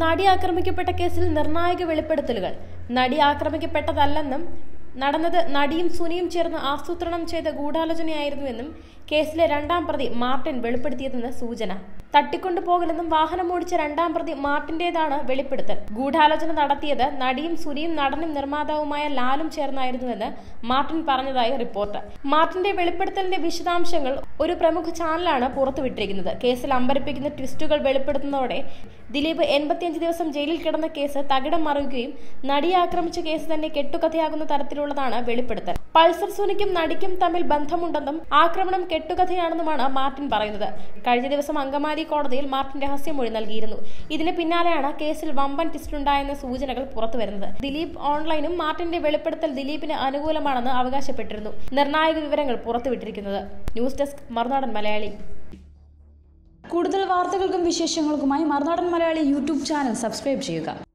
നടി ആക്രമിക്കപ്പെട്ട കേസിൽ നിർണായക വെളിപ്പെടുത്തലുകൾ. നടി ആക്രമിക്കപ്പെട്ടതല്ലെന്നും നടന്നത് നടിയും സുനിയും ചേർന്ന് ആസൂത്രണം ചെയ്ത ഗൂഢാലോചനയായിരുന്നുവെന്നും കേസിലെ രണ്ടാം പ്രതി മാർട്ടിൻ വെളിപ്പെടുത്തിയതെന്ന് സൂചന. തട്ടിക്കൊണ്ടുപോകലെന്നും വാഹനം ഓടിച്ച രണ്ടാം പ്രതി മാർട്ടിന്റേതാണ് വെളിപ്പെടുത്തൽ. ഗൂഢാലോചന നടത്തിയത് നടിയും സുനിയും നടനും നിർമ്മാതാവുമായ ലാലും ചേർന്നായിരുന്നുവെന്ന് മാർട്ടിൻ പറഞ്ഞതായി റിപ്പോർട്ട്. മാർട്ടിന്റെ വെളിപ്പെടുത്തലിന്റെ വിശദാംശങ്ങൾ ഒരു പ്രമുഖ ചാനലാണ് പുറത്തുവിട്ടിരിക്കുന്നത്. കേസിൽ അമ്പരപ്പിക്കുന്ന ട്വിസ്റ്റുകൾ വെളിപ്പെടുത്തുന്നതോടെ ദിലീപ് എൺപത്തിയഞ്ച് ദിവസം ജയിലിൽ കിടന്ന കേസ് തകിടം മറിയുകയും നടിയെ ആക്രമിച്ച കേസ് തന്നെ കെട്ടുകഥയാകുന്ന തരത്തിലുള്ളതാണ് വെളിപ്പെടുത്തൽ. പൾസർ സുനിക്കും നടിക്കും തമ്മിൽ ബന്ധമുണ്ടെന്നും ആക്രമണം കെട്ടുകഥയാണെന്നുമാണ് മാർട്ടിൻ പറയുന്നത്. കഴിഞ്ഞ ദിവസം അങ്കമാലി കോടതിയിൽ മാർട്ടിൻ രഹസ്യമൊഴി നൽകിയിരുന്നു. ഇതിന് പിന്നാലെയാണ് കേസിൽ വമ്പൻ ട്വിസ്റ്റുണ്ടായെന്ന സൂചനകൾ പുറത്തുവരുന്നത് ദിലീപ് ഓൺലൈനും മാർട്ടിന്റെ വെളിപ്പെടുത്തൽ ദിലീപിന് അനുകൂലമാണെന്ന് അവകാശപ്പെട്ടിരുന്നു. നിർണായക വിവരങ്ങൾ പുറത്തുവിട്ടിരിക്കുന്നത്. News desk Marunadan Malayali. കൂടുതൽ വാർത്തകൾക്കും വിശേഷങ്ങൾക്കുമായി Marunadan Malayali YouTube channel subscribe ചെയ്യുക.